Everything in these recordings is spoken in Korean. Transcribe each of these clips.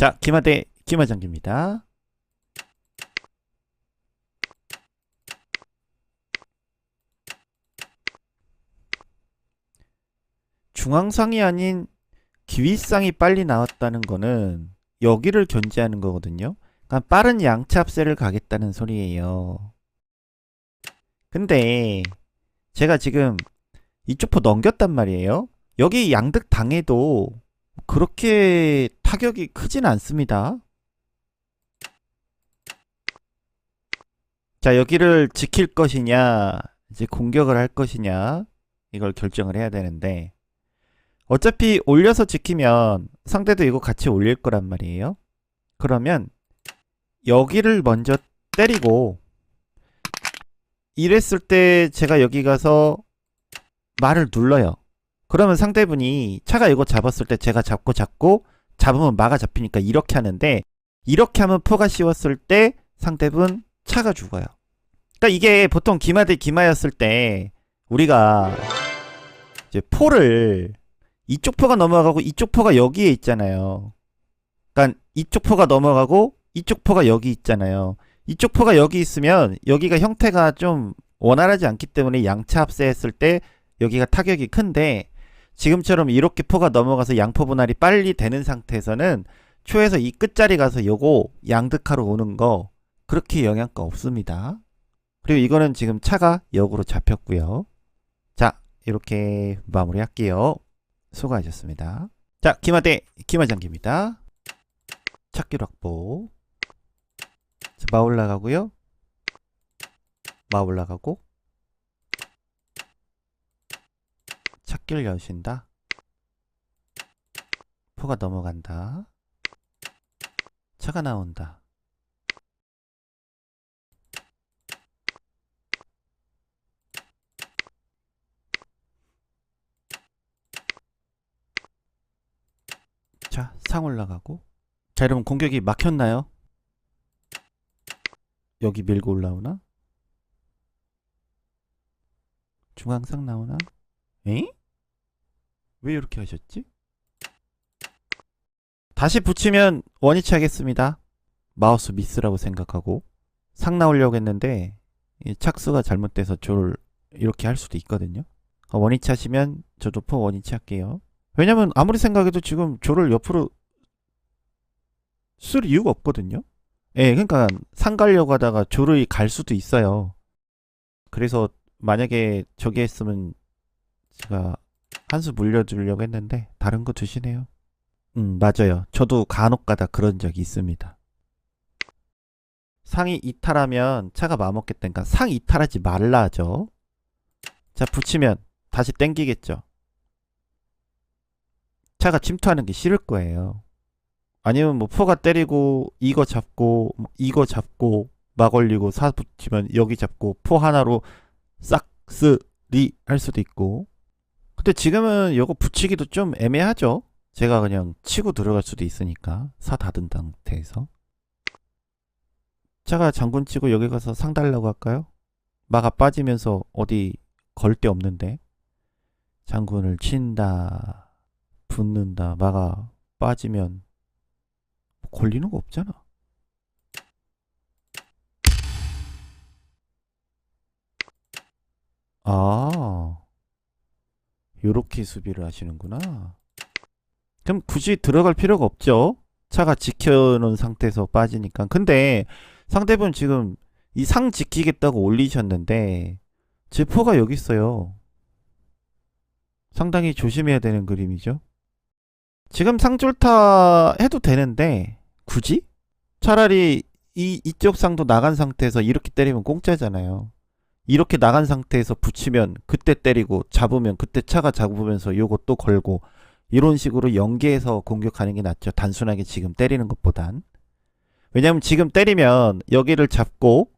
자, 김하대 김하장기입니다. 중앙상이 아닌 기위상이 빨리 나왔다는 거는 여기를 견제하는 거거든요. 그러니까 빠른 양차합세를 가겠다는 소리예요. 근데 제가 지금 이쪽 포 넘겼단 말이에요. 여기 양득 당해도 그렇게 타격이 크진 않습니다. 자, 여기를 지킬 것이냐, 이제 공격을 할 것이냐, 이걸 결정을 해야 되는데, 어차피 올려서 지키면 상대도 이거 같이 올릴 거란 말이에요. 그러면 여기를 먼저 때리고, 이랬을 때 제가 여기 가서 말을 눌러요. 그러면 상대분이 차가 이거 잡았을 때 제가 잡고 잡고 잡으면 마가 잡히니까 이렇게 하는데 이렇게 하면 포가 씌웠을 때 상대분 차가 죽어요. 그러니까 이게 보통 기마 대 기마였을 때 우리가 이제 포를 이쪽 포가 넘어가고 이쪽 포가 여기에 있잖아요. 그러니까 이쪽 포가 넘어가고 이쪽 포가 여기 있잖아요. 이쪽 포가 여기 있으면 여기가 형태가 좀 원활하지 않기 때문에 양차 합세했을 때 여기가 타격이 큰데 지금처럼 이렇게 포가 넘어가서 양포 분할이 빨리 되는 상태에서는 초에서 이 끝자리 가서 요거 양득하러 오는 거 그렇게 영향가 없습니다. 그리고 이거는 지금 차가 역으로 잡혔고요. 자, 이렇게 마무리할게요. 수고하셨습니다. 자, 기마대 기마장기입니다. 찾기로 확보. 자, 마 올라가고요. 마 올라가고 찾기를 여신다. 포가 넘어간다. 차가 나온다. 자, 상 올라가고. 자, 여러분 공격이 막혔나요? 여기 밀고 올라오나? 중앙상 나오나? 에? 왜 이렇게 하셨지? 다시 붙이면 원위치 하겠습니다. 마우스 미스라고 생각하고 상 나오려고 했는데 이 착수가 잘못돼서 조를 이렇게 할 수도 있거든요. 어, 원위치 하시면 저도 포 원위치 할게요. 왜냐면 아무리 생각해도 지금 조를 옆으로 쓸 이유가 없거든요. 예, 그러니까 상 가려고 하다가 조를 갈 수도 있어요. 그래서 만약에 저기 했으면 제가 한 수 물려주려고 했는데 다른 거 드시네요. 음, 맞아요. 저도 간혹 가다 그런 적이 있습니다. 상이 이탈하면 차가 마먹겠다니까 상 이탈하지 말라죠. 자, 붙이면 다시 땡기겠죠. 차가 침투하는 게 싫을 거예요. 아니면 뭐 포가 때리고 이거 잡고 뭐 이거 잡고 막 올리고 사 붙이면 여기 잡고 포 하나로 싹스리 할 수도 있고 근데 지금은 요거 붙이기도 좀 애매하죠. 제가 그냥 치고 들어갈 수도 있으니까 사 닫은 상태에서 차가 장군 치고 여기 가서 상 달라고 할까요? 마가 빠지면서 어디 걸 데 없는데 장군을 친다 붙는다 마가 빠지면 걸리는 거 없잖아. 아, 요렇게 수비를 하시는구나. 그럼 굳이 들어갈 필요가 없죠. 차가 지켜놓은 상태에서 빠지니까. 근데 상대분 지금 이 상 지키겠다고 올리셨는데 제 포가 여기 있어요. 상당히 조심해야 되는 그림이죠. 지금 상줄타 해도 되는데 굳이? 차라리 이 이쪽 상도 나간 상태에서 이렇게 때리면 공짜잖아요. 이렇게 나간 상태에서 붙이면 그때 때리고 잡으면 그때 차가 잡으면서 또 걸고 이런 식으로 연계해서 공격하는 게 낫죠. 단순하게 지금 때리는 것보단. 왜냐면 지금 때리면 여기를 잡고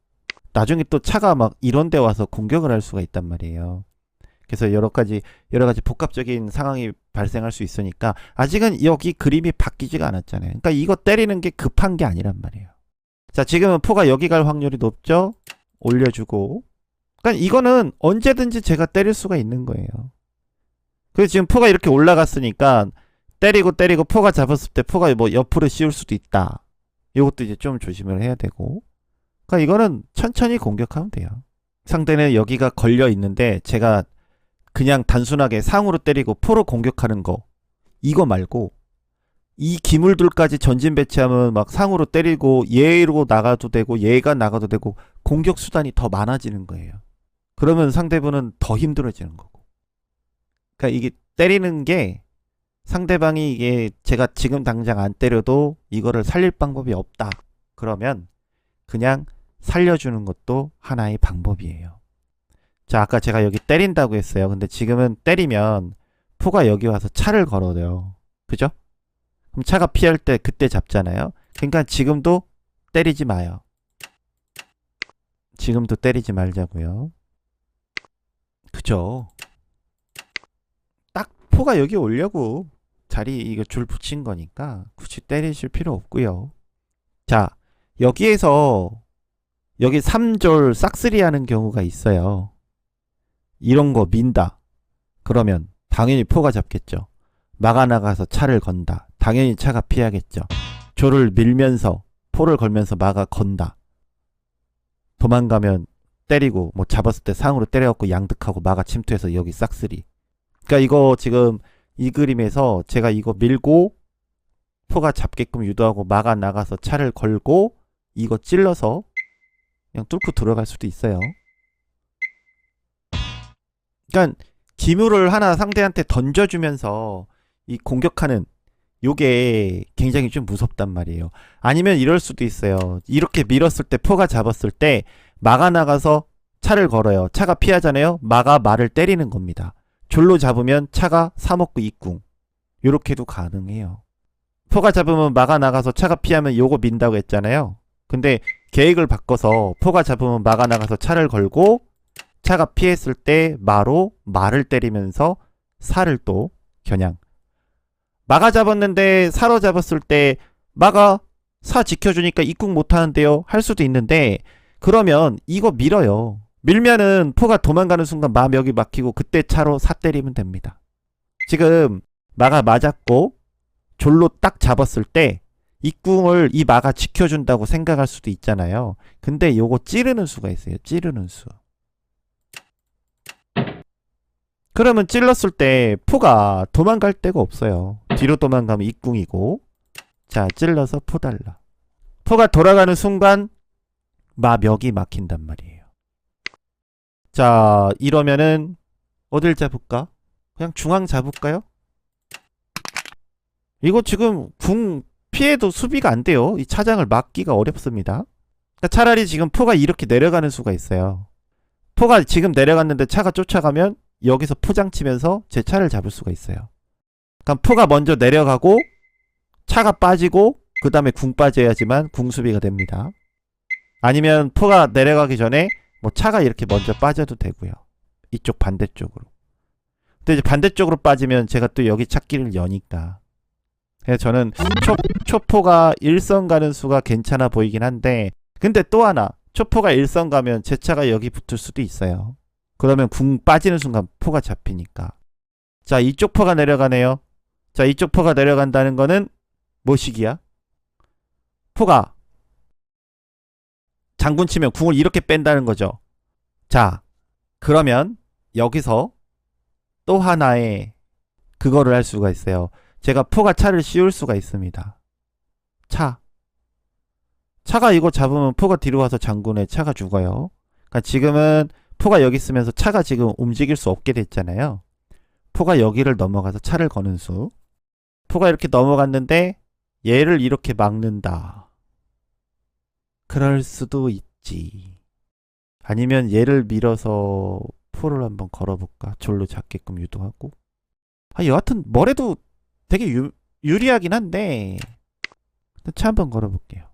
나중에 또 차가 막 이런 데 와서 공격을 할 수가 있단 말이에요. 그래서 여러 가지 여러 가지 복합적인 상황이 발생할 수 있으니까 아직은 여기 그림이 바뀌지가 않았잖아요. 그러니까 이거 때리는 게 급한 게 아니란 말이에요. 자, 지금은 포가 여기 갈 확률이 높죠? 올려주고. 그러니까 이거는 언제든지 제가 때릴 수가 있는 거예요. 그래서 지금 포가 이렇게 올라갔으니까 때리고 때리고 포가 잡았을 때 포가 뭐 옆으로 씌울 수도 있다. 이것도 이제 좀 조심을 해야 되고. 그러니까 이거는 천천히 공격하면 돼요. 상대는 여기가 걸려 있는데 제가 그냥 단순하게 상으로 때리고 포로 공격하는 거 이거 말고 이 기물들까지 전진 배치하면 막 상으로 때리고 얘로 나가도 되고 얘가 나가도 되고 공격 수단이 더 많아지는 거예요. 그러면 상대분은 더 힘들어지는 거고. 그러니까 이게 때리는 게 상대방이 이게 제가 지금 당장 안 때려도 이거를 살릴 방법이 없다. 그러면 그냥 살려주는 것도 하나의 방법이에요. 자, 아까 제가 여기 때린다고 했어요. 근데 지금은 때리면 포가 여기 와서 차를 걸어요. 그죠? 그럼 차가 피할 때 그때 잡잖아요. 그러니까 지금도 때리지 마요. 지금도 때리지 말자고요. 그죠? 딱 포가 여기 오려고 자리 이거 줄 붙인 거니까 굳이 때리실 필요 없고요. 자, 여기에서 여기 3졸 싹쓸이 하는 경우가 있어요. 이런 거 민다. 그러면 당연히 포가 잡겠죠. 막아 나가서 차를 건다. 당연히 차가 피하겠죠. 조를 밀면서 포를 걸면서 막아 건다. 도망가면 때리고 뭐 잡았을 때 상으로 때려갖고 양득하고 막아 침투해서 여기 싹쓸이. 그러니까 이거 지금 이 그림에서 제가 이거 밀고 포가 잡게끔 유도하고 막아 나가서 차를 걸고 이거 찔러서 그냥 뚫고 들어갈 수도 있어요. 그러니까 기물을 하나 상대한테 던져주면서 이 공격하는 요게 굉장히 좀 무섭단 말이에요. 아니면 이럴 수도 있어요. 이렇게 밀었을 때 포가 잡았을 때 막아 나가서 차를 걸어요. 차가 피하잖아요. 막아 말을 때리는 겁니다. 졸로 잡으면 차가 사먹고 입궁. 요렇게도 가능해요. 포가 잡으면 막아 나가서 차가 피하면 요거 민다고 했잖아요. 근데 계획을 바꿔서 포가 잡으면 막아 나가서 차를 걸고 차가 피했을 때 마로 말을 때리면서 살을 또 겨냥 막아 잡았는데 사로 잡았을 때 막아 사 지켜주니까 입국 못하는데요 할 수도 있는데 그러면 이거 밀어요. 밀면은 포가 도망가는 순간 마 여기 막히고 그때 차로 사 때리면 됩니다. 지금 마가 맞았고 졸로 딱 잡았을 때 입궁을 이 마가 지켜준다고 생각할 수도 있잖아요. 근데 요거 찌르는 수가 있어요. 찌르는 수. 그러면 찔렀을 때 포가 도망갈 데가 없어요. 뒤로 도망가면 입궁이고. 자 찔러서 포 달라. 포가 돌아가는 순간 마벽이 막힌단 말이에요. 자 이러면은 어딜 잡을까? 그냥 중앙 잡을까요? 이거 지금 궁 피해도 수비가 안 돼요. 이 차장을 막기가 어렵습니다. 그러니까 차라리 지금 포가 이렇게 내려가는 수가 있어요. 포가 지금 내려갔는데 차가 쫓아가면 여기서 포장 치면서 제 차를 잡을 수가 있어요. 그럼 포가 먼저 내려가고 차가 빠지고 그 다음에 궁 빠져야지만 궁 수비가 됩니다. 아니면 포가 내려가기 전에 뭐 차가 이렇게 먼저 빠져도 되고요. 이쪽 반대쪽으로. 근데 이제 반대쪽으로 빠지면 제가 또 여기 찾기를 여니까. 그래서 저는 초, 초포가 일선 가는 수가 괜찮아 보이긴 한데 근데 또 하나 초포가 일선 가면 제 차가 여기 붙을 수도 있어요. 그러면 궁 빠지는 순간 포가 잡히니까. 자, 이쪽 포가 내려가네요. 자, 이쪽 포가 내려간다는 거는 뭐시기야? 포가 장군 치면 궁을 이렇게 뺀다는 거죠. 자, 그러면 여기서 또 하나의 그거를 할 수가 있어요. 제가 포가 차를 씌울 수가 있습니다. 차. 차가 이거 잡으면 포가 뒤로 와서 장군의 차가 죽어요. 그러니까 지금은 포가 여기 있으면서 차가 지금 움직일 수 없게 됐잖아요. 포가 여기를 넘어가서 차를 거는 수. 포가 이렇게 넘어갔는데 얘를 이렇게 막는다. 그럴 수도 있지. 아니면 얘를 밀어서 포를 한번 걸어볼까? 졸로 잡게끔 유도하고. 아, 여하튼 뭐래도 되게 유, 유리하긴 한데 차 한번 걸어볼게요.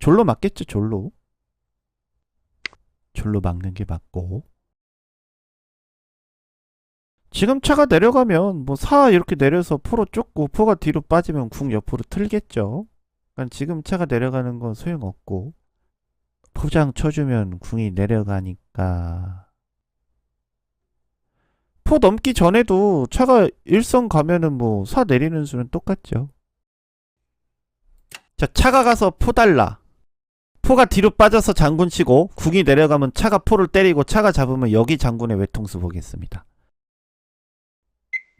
졸로 맞겠죠, 졸로. 졸로 막는 게 맞고. 지금 차가 내려가면 뭐사 이렇게 내려서 포로 쫓고 포가 뒤로 빠지면 궁 옆으로 틀겠죠. 그러니까 지금 차가 내려가는 건 소용없고 포장 쳐주면 궁이 내려가니까 포 넘기 전에도 차가 일선 가면은 뭐 사 내리는 수는 똑같죠. 자, 차가 가서 포 달라. 포가 뒤로 빠져서 장군 치고 궁이 내려가면 차가 포를 때리고 차가 잡으면 여기 장군의 외통수 보겠습니다.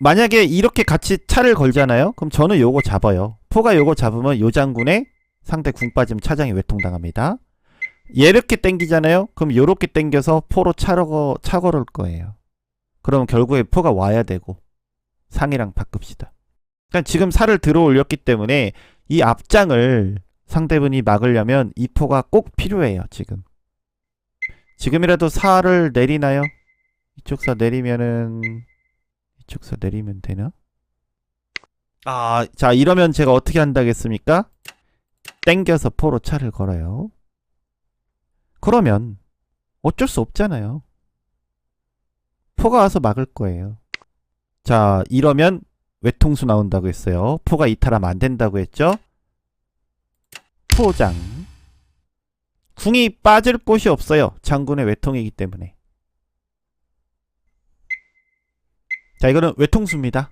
만약에 이렇게 같이 차를 걸잖아요. 그럼 저는 요거 잡아요. 포가 요거 잡으면 요 장군의 상대 궁 빠지면 차장이 외통당합니다. 이렇게 땡기잖아요. 그럼 요렇게 땡겨서 포로 차거 차 걸을 거예요. 그러면 결국에 포가 와야 되고 상이랑 바꿉시다. 그러니까 지금 살을 들어 올렸기 때문에 이 앞장을 상대분이 막으려면 이 포가 꼭 필요해요. 지금. 지금이라도 살을 내리나요? 이쪽 사 내리면은 이쪽 사 내리면 되나? 아, 자 이러면 제가 어떻게 한다겠습니까? 땡겨서 포로 차를 걸어요. 그러면 어쩔 수 없잖아요. 포가 와서 막을 거예요. 자, 이러면 외통수 나온다고 했어요. 포가 이탈하면 안 된다고 했죠? 포장. 궁이 빠질 곳이 없어요. 장군의 외통이기 때문에. 자, 이거는 외통수입니다.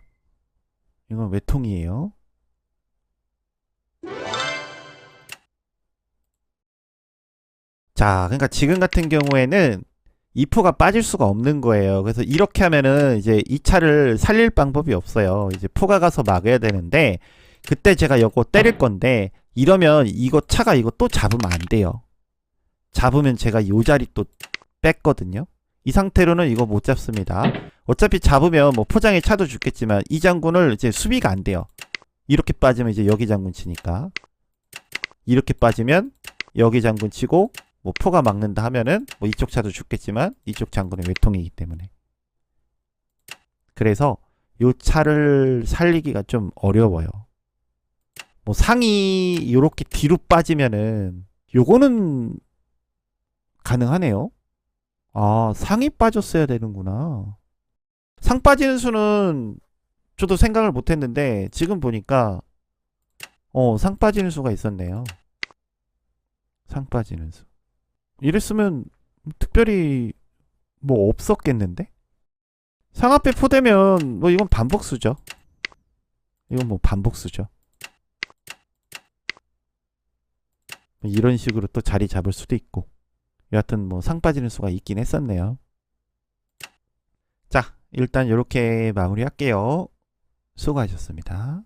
이건 외통이에요. 자, 그러니까 지금 같은 경우에는 이 포가 빠질 수가 없는 거예요. 그래서 이렇게 하면은 이제 이 차를 살릴 방법이 없어요. 이제 포가 가서 막아야 되는데 그때 제가 이거 때릴 건데 이러면 이거 차가 이거 또 잡으면 안 돼요. 잡으면 제가 요 자리 또 뺐거든요. 이 상태로는 이거 못 잡습니다. 어차피 잡으면 뭐 포장에 차도 죽겠지만 이 장군을 이제 수비가 안 돼요. 이렇게 빠지면 이제 여기 장군 치니까 이렇게 빠지면 여기 장군 치고 뭐 포가 막는다 하면은 뭐 이쪽 차도 죽겠지만 이쪽 장군의 외통이기 때문에 그래서 요 차를 살리기가 좀 어려워요. 뭐 상이 요렇게 뒤로 빠지면은 요거는 가능하네요. 아, 상이 빠졌어야 되는구나. 상 빠지는 수는 저도 생각을 못 했는데 지금 보니까 어, 상 빠지는 수가 있었네요. 상 빠지는 수. 이랬으면 특별히 뭐 없었겠는데? 상 앞에 포되면 뭐 이건 반복수죠. 이건 뭐 반복수죠. 이런 식으로 또 자리 잡을 수도 있고. 여하튼 뭐 상 빠지는 수가 있긴 했었네요. 자, 일단 이렇게 마무리할게요. 수고하셨습니다.